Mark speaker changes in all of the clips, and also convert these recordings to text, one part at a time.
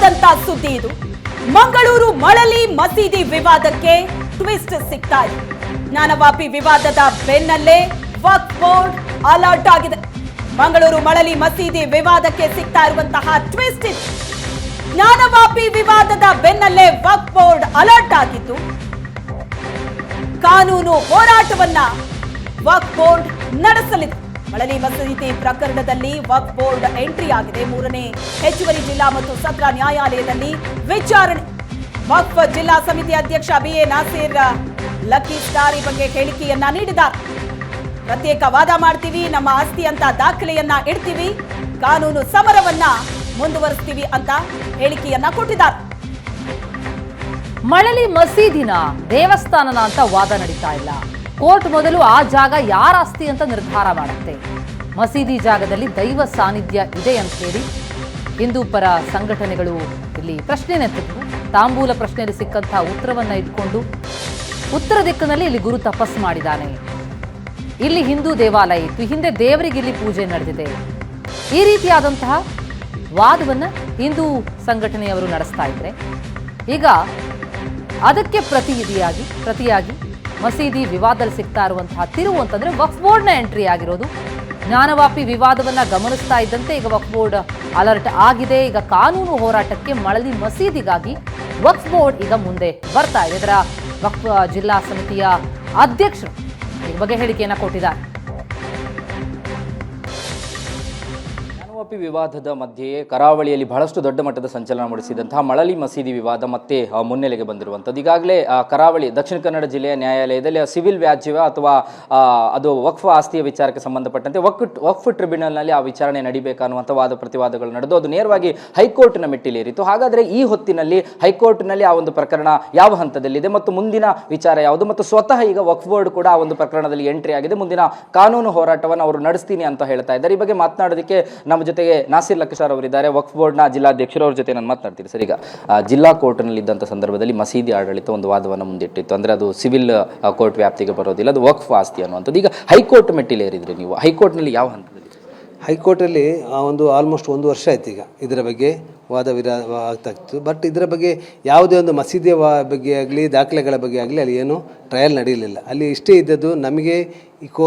Speaker 1: ಆದಂತ ಸುದ್ದಿ ಇದು. ಮಂಗಳೂರು ಮಳಲಿ ಮಸೀದಿ ವಿವಾದಕ್ಕೆ ಟ್ವಿಸ್ಟ್ ಸಿಗ್ತಾ ಇದೆ. ಜ್ಞಾನವಾಪಿ ವಿವಾದದ ಬೆನ್ನಲ್ಲೇ ವಕ್ ಬೋರ್ಡ್ ಅಲರ್ಟ್ ಆಗಿದೆ. ಮಂಗಳೂರು ಮಳಲಿ ಮಸೀದಿ ವಿವಾದಕ್ಕೆ ಸಿಗ್ತಾ ಇರುವಂತಹ ಟ್ವಿಸ್ಟ್ ಇದು. ಜ್ಞಾನವಾಪಿ ವಿವಾದದ ಬೆನ್ನಲ್ಲೇ ವಕ್ ಬೋರ್ಡ್ ಅಲರ್ಟ್ ಆಗಿದ್ದು, ಕಾನೂನು ಹೋರಾಟವನ್ನ ವಕ್ ಬೋರ್ಡ್ ನಡೆಸಲಿದೆ. ಮಳಲಿ ಮಸೀದಿ ಪ್ರಕರಣದಲ್ಲಿ ವಕ್ ಬೋರ್ಡ್ ಎಂಟ್ರಿ ಆಗಿದೆ. ಮೂರನೇ ಹೆಚ್ಚುವರಿ ಜಿಲ್ಲಾ ಮತ್ತು ಸತ್ರ ನ್ಯಾಯಾಲಯದಲ್ಲಿ ವಿಚಾರಣೆ. ವಕ್ಫ್ ಜಿಲ್ಲಾ ಸಮಿತಿ ಅಧ್ಯಕ್ಷ B. A. Nasir lucky story ಬಗ್ಗೆ ಹೇಳಿಕೆಯನ್ನ ನೀಡಿದ್ದಾರೆ. ಪ್ರತ್ಯೇಕ ವಾದ ಮಾಡ್ತೀವಿ, ನಮ್ಮ ಆಸ್ತಿ ಅಂತ ದಾಖಲೆಯನ್ನ ಇಡ್ತೀವಿ, ಕಾನೂನು ಸಮರವನ್ನ ಮುಂದುವರಿಸ್ತೀವಿ ಅಂತ ಹೇಳಿಕೆಯನ್ನ ಕೊಟ್ಟಿದ್ದಾರೆ.
Speaker 2: ಮಳಲಿ ಮಸೀದಿನ ದೇವಸ್ಥಾನನ ಅಂತ ವಾದ ನಡೀತಾ ಇಲ್ಲ. ಕೋರ್ಟ್ ಮೊದಲು ಆ ಜಾಗ ಯಾರ ಆಸ್ತಿ ಅಂತ ನಿರ್ಧಾರ ಮಾಡುತ್ತೆ? ಮಸೀದಿ ಜಾಗದಲ್ಲಿ ದೈವ ಸಾನ್ನಿಧ್ಯ ಇದೆ ಅಂತ ಹೇಳಿ ಹಿಂದೂ ಪರ ಸಂಘಟನೆಗಳು ಇಲ್ಲಿ ಪ್ರಶ್ನೆ ನೆತ್ತಿದ್ವು ತಾಂಬೂಲ ಪ್ರಶ್ನೆಯಲ್ಲಿ ಸಿಕ್ಕಂತಹ ಉತ್ತರವನ್ನ ಇಟ್ಕೊಂಡು ಉತ್ತರ ದಿಕ್ಕಿನಲ್ಲಿ ಇಲ್ಲಿ ಗುರು ತಪಸ್ಸು ಮಾಡಿದ್ದಾನೆ. ಇಲ್ಲಿ ಹಿಂದೂ ದೇವಾಲಯ ಇತ್ತು. ಹಿಂದೆ ದೇವರಿಗೆ ಇಲ್ಲಿ ಪೂಜೆ ನಡೆದಿದೆ. ಈ ರೀತಿಯಾದಂತಹ ವಾದವನ್ನು ಹಿಂದೂ ಸಂಘಟನೆಯವರು ನಡೆಸ್ತಾ ಇದ್ರೆ ಈಗ ಅದಕ್ಕೆ ಪ್ರತಿನಿಧಿಯಾಗಿ ಪ್ರತಿಯಾಗಿ ಮಸೀದಿ ವಿವಾದದಲ್ಲಿ ಸಿಗ್ತಾ ಇರುವಂತಹ ತಿರುವು ಅಂತಂದ್ರೆ ವಕ್ಫ್ ಬೋರ್ಡ್ನ ಎಂಟ್ರಿ ಆಗಿರೋದು. ಜ್ಞಾನವಾಪಿ ವಿವಾದವನ್ನ ಗಮನಿಸ್ತಾ ಇದ್ದಂತೆ ಈಗ ವಕ್ಫ್ ಬೋರ್ಡ್ ಅಲರ್ಟ್ ಆಗಿದೆ. ಈಗ ಕಾನೂನು ಹೋರಾಟಕ್ಕೆ ಮಳಲಿ ಮಸೀದಿಗಾಗಿ ವಕ್ಫ್ ಬೋರ್ಡ್ ಈಗ ಮುಂದೆ ಬರ್ತಾ ಇದೆ. ಇದರ ವಕ್ಫ್ ಜಿಲ್ಲಾ ಸಮಿತಿಯ ಅಧ್ಯಕ್ಷರು ಈ ಬಗ್ಗೆ ಹೇಳಿಕೆಯನ್ನ ಕೊಟ್ಟಿದ್ದಾರೆ.
Speaker 3: ಜ್ಞಾನವಾಪಿ ವಿವಾದದ ಮಧ್ಯೆಯೇ ಕರಾವಳಿಯಲ್ಲಿ ಬಹಳಷ್ಟು ದೊಡ್ಡ ಮಟ್ಟದ ಸಂಚಲನ ಮೂಡಿಸಿದಂತಹ ಮಳಲಿ ಮಸೀದಿ ವಿವಾದ ಮತ್ತೆ ಮುನ್ನೆಲೆಗೆ ಬಂದಿರುವಂಥದ್ದು. ಈಗಾಗಲೇ ಕರಾವಳಿ, ದಕ್ಷಿಣ ಕನ್ನಡ ಜಿಲ್ಲೆಯ ನ್ಯಾಯಾಲಯದಲ್ಲಿ ಸಿವಿಲ್ ವ್ಯಾಜ್ಯವ ಅಥವಾ ಅದು ವಕ್ಫ್ ಆಸ್ತಿಯ ವಿಚಾರಕ್ಕೆ ಸಂಬಂಧಪಟ್ಟಂತೆ ವಕ್ ವಕ್ಫ್ ಟ್ರಿಬ್ಯುನಲ್ನಲ್ಲಿ ಆ ವಿಚಾರಣೆ ನಡೀಬೇಕನ್ನುವಂಥ ವಾದ ಪ್ರತಿವಾದಗಳು ನಡೆದು, ಅದು ನೇರವಾಗಿ ಹೈಕೋರ್ಟ್ನ ಮೆಟ್ಟಿಲೇರಿತು. ಹಾಗಾದರೆ ಈ ಹೊತ್ತಿನಲ್ಲಿ ಹೈಕೋರ್ಟ್ನಲ್ಲಿ ಆ ಒಂದು ಪ್ರಕರಣ ಯಾವ ಹಂತದಲ್ಲಿದೆ ಮತ್ತು ಮುಂದಿನ ವಿಚಾರ ಯಾವುದು? ಮತ್ತು ಸ್ವತಃ ಈಗ ವಕ್ಫ್ ಬೋರ್ಡ್ ಕೂಡ ಆ ಒಂದು ಪ್ರಕರಣದಲ್ಲಿ ಎಂಟ್ರಿ ಆಗಿದೆ. ಮುಂದಿನ ಕಾನೂನು ಹೋರಾಟವನ್ನು ಅವರು ನಡೆಸ್ತೀನಿ ಅಂತ ಹೇಳ್ತಾ ಇದ್ದಾರೆ. ಈ ಬಗ್ಗೆ ಮಾತನಾಡೋದಕ್ಕೆ ನಮ್ಮ ಜೊತೆಗೆ ನಾಸಿರ್ ಲಕ್ಷಾರ್ ಅವರಿದ್ದಾರೆ. ವಕ್ಫ್ ಬೋರ್ಡ್ನ ಜಿಲ್ಲಾಧ್ಯಕ್ಷರು ಅವ್ರ ಜೊತೆ ನಾನು ಮಾತನಾಡ್ತೀನಿ ಸರಿ. ಈಗ ಜಿಲ್ಲಾ ಕೋರ್ಟ್ನಲ್ಲಿ ಇದ್ದಂಥ ಸಂದರ್ಭದಲ್ಲಿ ಮಸೀದಿ ಆಡಳಿತ ಒಂದು ವಾದವನ್ನು ಮುಂದಿಟ್ಟಿತ್ತು. ಅಂದರೆ ಅದು ಸಿವಿಲ್ ಕೋರ್ಟ್ ವ್ಯಾಪ್ತಿಗೆ ಬರೋದಿಲ್ಲ, ಅದು ವಕ್ಫ್ ಆಸ್ತಿ ಅನ್ನುವಂಥದ್ದು. ಈಗ ಹೈಕೋರ್ಟ್ ಮೆಟ್ಟಿಲೇರಿದ್ರಿ ನೀವು, ಹೈಕೋರ್ಟ್ನಲ್ಲಿ ಯಾವ ಹಂತದಲ್ಲಿ?
Speaker 4: ಹೈಕೋರ್ಟಲ್ಲಿ ಒಂದು ಆಲ್ಮೋಸ್ಟ್ ಒಂದು ವರ್ಷ ಆಯ್ತು ಈಗ ಇದರ ಬಗ್ಗೆ. ವಾದ ವಿರಾ ಬಟ್ ಇದರ ಬಗ್ಗೆ ಯಾವುದೇ ಒಂದು ಮಸೀದಿಯ ಬಗ್ಗೆ ಆಗಲಿ, ದಾಖಲೆಗಳ ಬಗ್ಗೆ ಆಗಲಿ ಅಲ್ಲಿ ಏನು ಟ್ರಯಲ್ ನಡೆಯಲಿಲ್ಲ ಅಲ್ಲಿ ಇಷ್ಟೇ ಇದ್ದದ್ದು ನಮಗೆ ಈ ಕೋ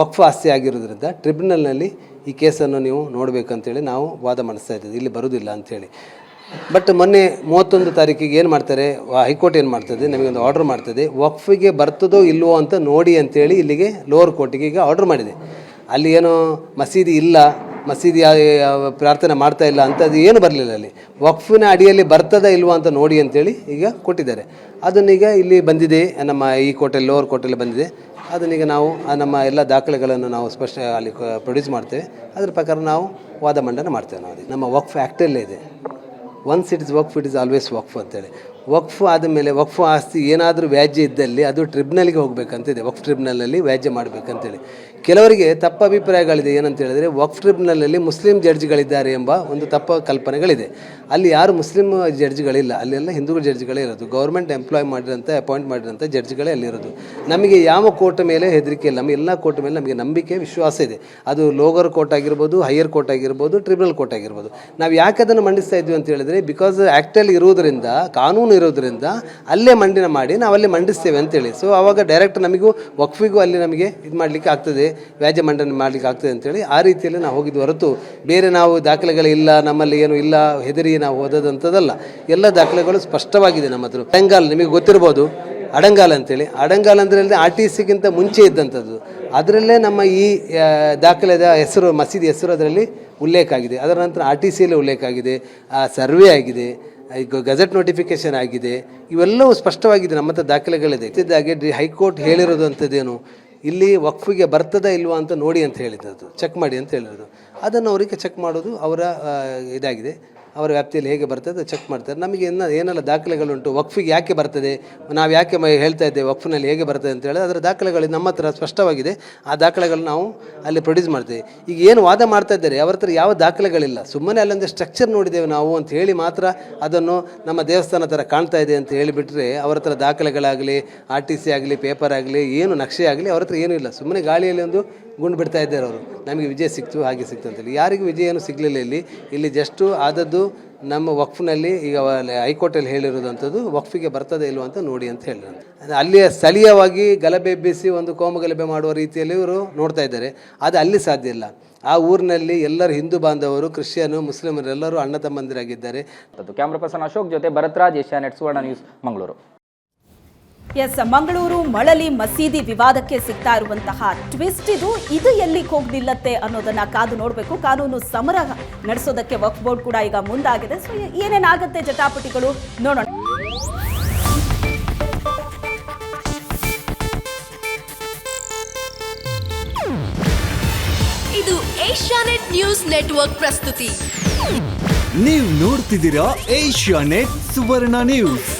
Speaker 4: ವಕ್ಫ್ ಆಸ್ತಿ ಆಗಿರೋದ್ರಿಂದ ಟ್ರಿಬ್ಯುನಲ್ನಲ್ಲಿ ಈ ಕೇಸನ್ನು ನೀವು ನೋಡಬೇಕಂತೇಳಿ ನಾವು ವಾದ ಮಾಡಿಸ್ತಾ ಇದ್ದೀವಿ. ಇಲ್ಲಿ ಬರುವುದಿಲ್ಲ ಅಂಥೇಳಿ. ಬಟ್ ಮೊನ್ನೆ ಮೂವತ್ತೊಂದು ತಾರೀಕಿಗೆ ಏನು ಮಾಡ್ತಾರೆ ಹೈಕೋರ್ಟ್ ಏನು ಮಾಡ್ತದೆ ನಮಗೊಂದು ಆರ್ಡರ್ ಮಾಡ್ತದೆ ವಕ್ಫಿಗೆ ಬರ್ತದೋ ಇಲ್ವೋ ಅಂತ ನೋಡಿ ಅಂತೇಳಿ ಇಲ್ಲಿಗೆ ಲೋವರ್ ಕೋರ್ಟಿಗೆ ಈಗ ಆರ್ಡರ್ ಮಾಡಿದೆ. ಅಲ್ಲಿ ಏನೋ ಮಸೀದಿ ಇಲ್ಲ ಮಸೀದಿ ಪ್ರಾರ್ಥನೆ ಮಾಡ್ತಾ ಇಲ್ಲ ಅಂತ ಅದು ಏನು ಬರಲಿಲ್ಲ ಅಲ್ಲಿ. ವಕ್ಫಿನ ಅಡಿಯಲ್ಲಿ ಬರ್ತದ ಇಲ್ವಾ ಅಂತ ನೋಡಿ ಅಂತೇಳಿ ಈಗ ಕೊಟ್ಟಿದ್ದಾರೆ. ಅದನ್ನೀಗ ಇಲ್ಲಿ ಬಂದಿದೆ, ನಮ್ಮ ಈ ಕೋಟೆಲ್ಲಿ ಲೋವರ್ ಕೋಟೆಲ್ಲಿ ಬಂದಿದೆ. ಅದನ್ನೀಗ ನಾವು ನಮ್ಮ ಎಲ್ಲ ದಾಖಲೆಗಳನ್ನು ನಾವು ಸ್ಪಷ್ಟ ಅಲ್ಲಿ ಪ್ರೊಡ್ಯೂಸ್ ಮಾಡ್ತೇವೆ. ಅದ್ರ ಪ್ರಕಾರ ನಾವು ವಾದ ಮಂಡನೆ ಮಾಡ್ತೇವೆ ನಾವು ನಮ್ಮ ವಕ್ಫ್ ಆ್ಯಕ್ಟಲ್ಲೇ ಇದೆ. ಒನ್ಸ್ ಇಟ್ ಇಸ್ ವಕ್ಫ್ ಇಟ್ ಇಸ್ ಆಲ್ವೇಸ್ ವಕ್ಫ್ ಅಂತೇಳಿ. ವಕ್ಫ್ ಆದಮೇಲೆ, ವಕ್ಫ್ ಆಸ್ತಿ ಏನಾದರೂ ವ್ಯಾಜ್ಯ ಇದ್ದಲ್ಲಿ ಅದು ಟ್ರಿಬ್ಯುನಲ್ಗೆ ಹೋಗಬೇಕಂತಿದೆ. ವಕ್ಫ್ ಟ್ರಿಬ್ಯುನಲಲ್ಲಿ ವ್ಯಾಜ್ಯ ಮಾಡಬೇಕಂತೇಳಿ. ಕೆಲವರಿಗೆ ತಪ್ಪ ಅಭಿಪ್ರಾಯಗಳಿದೆ ಏನಂತ ಹೇಳಿದರೆ ವಕ್ಫ್ ಟ್ರಿಬ್ಯುನಲಲ್ಲಿ ಮುಸ್ಲಿಂ ಜಡ್ಜ್ಗಳಿದ್ದಾರೆ ಎಂಬ ಒಂದು ತಪ್ಪ ಕಲ್ಪನೆಗಳಿದೆ. ಅಲ್ಲಿ ಯಾರು ಮುಸ್ಲಿಂ ಜಡ್ಜ್ಗಳಿಲ್ಲ, ಅಲ್ಲೆಲ್ಲ ಹಿಂದೂ ಜಡ್ಜ್ಗಳೇ ಇರೋದು. ಗೌರ್ಮೆಂಟ್ ಎಂಪ್ಲಾಯ್ ಮಾಡಿರೋಂಥ ಅಪಾಯಿಂಟ್ ಮಾಡಿರೋಂಥ ಜಡ್ಜ್ಗಳೇ ಅಲ್ಲಿರೋದು. ನಮಗೆ ಯಾವ ಕೋರ್ಟ್ ಮೇಲೆ ಹೆದರಿಕೆ ಇಲ್ಲ. ನಮ್ಮ ಎಲ್ಲ ಕೋರ್ಟ್ ಮೇಲೆ ನಮಗೆ ನಂಬಿಕೆ, ವಿಶ್ವಾಸ ಇದೆ. ಅದು ಲೋಗರ್ ಕೋರ್ಟ್ ಆಗಿರ್ಬೋದು, ಹೈಯರ್ ಕೋರ್ಟ್ ಆಗಿರ್ಬೋದು, ಟ್ರಿಬ್ಯುನಲ್ ಕೋರ್ಟ್ ಆಗಿರ್ಬೋದು. ನಾವು ಯಾಕೆ ಅದನ್ನು ಮಂಡಿಸ್ತಾ ಇದ್ವಿ ಅಂತ ಹೇಳಿದ್ರೆ ಬಿಕಾಸ್ ಆ್ಯಕ್ಟಲ್ಲಿ ಇರುವುದರಿಂದ ಕಾನೂನು ಇರೋದ್ರಿಂದ ಅಲ್ಲೇ ಮಂಡನೆ ಮಾಡಿ ನಾವು ಅಲ್ಲೇ ಮಂಡಿಸ್ತೇವೆ ಅಂತೇಳಿ. ಸೊ ಅವಾಗ ಡೈರೆಕ್ಟ್ ನಮಗೂ ವಕ್ಫಿಗೂ ಅಲ್ಲಿ ನಮಗೆ ಇದು ಮಾಡಲಿಕ್ಕೆ ಆಗ್ತದೆ ವ್ಯಾಜ್ಯ ಮಂಡನೆ ಮಾಡಲಿಕ್ಕೆ ಆಗ್ತದೆ ಅಂತೇಳಿ ಆ ರೀತಿಯಲ್ಲಿ ನಾವು ಹೋಗಿದ್ದು ಹೊರತು. ಬೇರೆ ನಾವು ದಾಖಲೆಗಳಿಲ್ಲ ನಮ್ಮಲ್ಲಿ ಏನು ಇಲ್ಲ ಹೆದರಿ ನಾವು ಓದೋದಂಥದ್ದಲ್ಲ ಎಲ್ಲ ದಾಖಲೆಗಳು ಸ್ಪಷ್ಟವಾಗಿದೆ ನಮ್ಮ ಹತ್ರ. ಬೆಂಗಾಲ್ ನಿಮಗೆ ಗೊತ್ತಿರ್ಬೋದು ಅಡಂಗಾಲ್ ಅಂತೇಳಿ. ಅಡಂಗಾಲ್ ಅಂದರೆ ಆರ್ ಟಿ ಸಿಗಿಂತ ಮುಂಚೆ ಇದ್ದಂಥದ್ದು ಅದರಲ್ಲೇ ನಮ್ಮ ಈ ಆ, ದಾಖಲೆದ ಹೆಸರು ಮಸೀದಿ ಹೆಸರು ಅದರಲ್ಲಿ ಉಲ್ಲೇಖ ಆಗಿದೆ. ಅದರ ನಂತರ ಆರ್ ಟಿ ಸಿಯಲ್ಲಿ ಉಲ್ಲೇಖ ಆಗಿದೆ ಸರ್ವೆ ಆಗಿದೆ. ಈಗ ನೋಟಿಫಿಕೇಶನ್ ಆಗಿದೆ. ಇವೆಲ್ಲವೂ ಸ್ಪಷ್ಟವಾಗಿದೆ. ನಮ್ಮ ಹತ್ರ ದಾಖಲೆಗಳಿದೆ. ಇದ್ದಿದ್ದಾಗೆ ಹೈಕೋರ್ಟ್ ಹೇಳಿರೋದು ಅಂಥದ್ದೇನು? ಇಲ್ಲಿ ವಕ್ಫಿಗೆ ಬರ್ತದ ಇಲ್ವಾ ಅಂತ ನೋಡಿ ಅಂತ ಹೇಳಿದ್ದು ಚೆಕ್ ಮಾಡಿ ಅಂತ ಹೇಳಿರೋದು. ಅದನ್ನು ಅವರಿಗೆ ಚೆಕ್ ಮಾಡೋದು ಅವರ ಇದಾಗಿದೆ. ಅವರ ವ್ಯಾಪ್ತಿಯಲ್ಲಿ ಹೇಗೆ ಬರ್ತದೆ ಚೆಕ್ ಮಾಡ್ತಾರೆ. ನಮಗೆ ಇನ್ನು ಏನೆಲ್ಲ ದಾಖಲೆಗಳುಂಟು, ವಕ್ಫಿಗೆ ಯಾಕೆ ಬರ್ತದೆ, ನಾವು ಯಾಕೆ ಹೇಳ್ತಾ ಇದ್ದೇವೆ, ವಕ್ಫಿನಲ್ಲಿ ಹೇಗೆ ಬರ್ತದೆ ಅಂತ ಹೇಳಿದ್ರೆ ಅದರ ದಾಖಲೆಗಳು ನಮ್ಮ ಹತ್ರ ಸ್ಪಷ್ಟವಾಗಿದೆ. ಆ ದಾಖಲೆಗಳನ್ನ ನಾವು ಅಲ್ಲಿ ಪ್ರೊಡ್ಯೂಸ್ ಮಾಡ್ತೇವೆ. ಈಗ ಏನು ವಾದ ಮಾಡ್ತಾ ಇದ್ದಾರೆ, ಅವ್ರ ಹತ್ರ ಯಾವ ದಾಖಲೆಗಳಿಲ್ಲ. ಸುಮ್ಮನೆ ಅಲ್ಲೊಂದು ಸ್ಟ್ರಕ್ಚರ್ ನೋಡಿದ್ದೇವೆ ನಾವು ಅಂತ ಹೇಳಿ ಮಾತ್ರ ಅದನ್ನು ನಮ್ಮ ದೇವಸ್ಥಾನ ಥರ ಕಾಣ್ತಾ ಇದೆ ಅಂತ ಹೇಳಿಬಿಟ್ರೆ ಅವರ ಹತ್ರ ದಾಖಲೆಗಳಾಗಲಿ, ಆರ್ ಟಿ ಸಿ ಆಗಲಿ ಪೇಪರ್ ಆಗಲಿ, ಏನು ನಕ್ಷೆ ಆಗಲಿ ಅವ್ರ ಹತ್ರ ಏನೂ ಇಲ್ಲ. ಸುಮ್ಮನೆ ಗಾಳಿಯಲ್ಲಿ ಒಂದು ಗುಂಡು ಬಿಡ್ತಾ ಇದ್ದಾರೆ ಅವರು. ನಮಗೆ ವಿಜಯ ಸಿಕ್ತು, ಹಾಗೆ ಸಿಕ್ತು ಅಂತೇಳಿ. ಯಾರಿಗೂ ವಿಜಯ ಏನು ಸಿಗಲಿಲ್ಲ ಇಲ್ಲಿ. ಇಲ್ಲಿ ಜಸ್ಟು ಆದದ್ದು ನಮ್ಮ ವಕ್ಫ್ನಲ್ಲಿ ಈಗ ಹೈಕೋರ್ಟಲ್ಲಿ ಹೇಳಿರೋದಂಥದ್ದು ವಕ್ಫಿಗೆ ಬರ್ತದೆ ಇಲ್ವ ಅಂತ ನೋಡಿ ಅಂತ ಹೇಳಿದ್ರು ಅಲ್ಲಿಯ ಸ್ಥಳೀಯವಾಗಿ ಗಲಭೆ ಎಬ್ಬಿಸಿ ಒಂದು ಕೋಮು ಗಲಭೆ ಮಾಡುವ ರೀತಿಯಲ್ಲಿ ಇವರು ನೋಡ್ತಾ ಇದ್ದಾರೆ. ಅದು ಅಲ್ಲಿ ಸಾಧ್ಯ ಇಲ್ಲ. ಆ ಊರಿನಲ್ಲಿ ಎಲ್ಲರೂ ಹಿಂದೂ ಬಾಂಧವರು, ಕ್ರಿಶ್ಚಿಯನು ಮುಸ್ಲಿಮರು ಎಲ್ಲರೂ ಅಣ್ಣ ತಮ್ಮಂದಿರಾಗಿದ್ದಾರೆ.
Speaker 3: ಕ್ಯಾಮ್ರಾ ಪರ್ಸನ್ ಅಶೋಕ್ ಜೊತೆ ಭರತ್ರಾಜ್ ಏಷ್ಯಾನೆಟ್ ಸುವರ್ಣ ನ್ಯೂಸ್, ಮಂಗಳೂರು.
Speaker 1: ಎಸ್ ಮಂಗಳೂರು ಮಳಲಿ ಮಸೀದಿ ವಿವಾದಕ್ಕೆ ಸಿಗ್ತಾ ಇರುವಂತಹ ಟ್ವಿಸ್ಟ್ ಇದು ಇದು ಎಲ್ಲಿಗೆ ಹೋಗಿ ನಿಲ್ಲತ್ತೆ ಅನ್ನೋದನ್ನ ಕಾದು ನೋಡಬೇಕು. ಕಾನೂನು ಸಮರ ನಡೆಸೋದಕ್ಕೆ ವಕ್ಫ್ ಬೋರ್ಡ್ ಕೂಡ ಈಗ ಮುಂದಾಗಿದೆ. ಸೊ ಏನೇನಾಗುತ್ತೆ ಜಟಾಪಟಿಗಳು? ನೋಡೋಣ.
Speaker 5: ಇದು ಏಷ್ಯಾನೆಟ್ ನ್ಯೂಸ್ ನೆಟ್ವರ್ಕ್ ಪ್ರಸ್ತುತಿ.
Speaker 6: ನೀವು ನೋಡ್ತಿದ್ದೀರಾ ಏಷ್ಯಾ ನೆಟ್ ಸುವರ್ಣ ನ್ಯೂಸ್.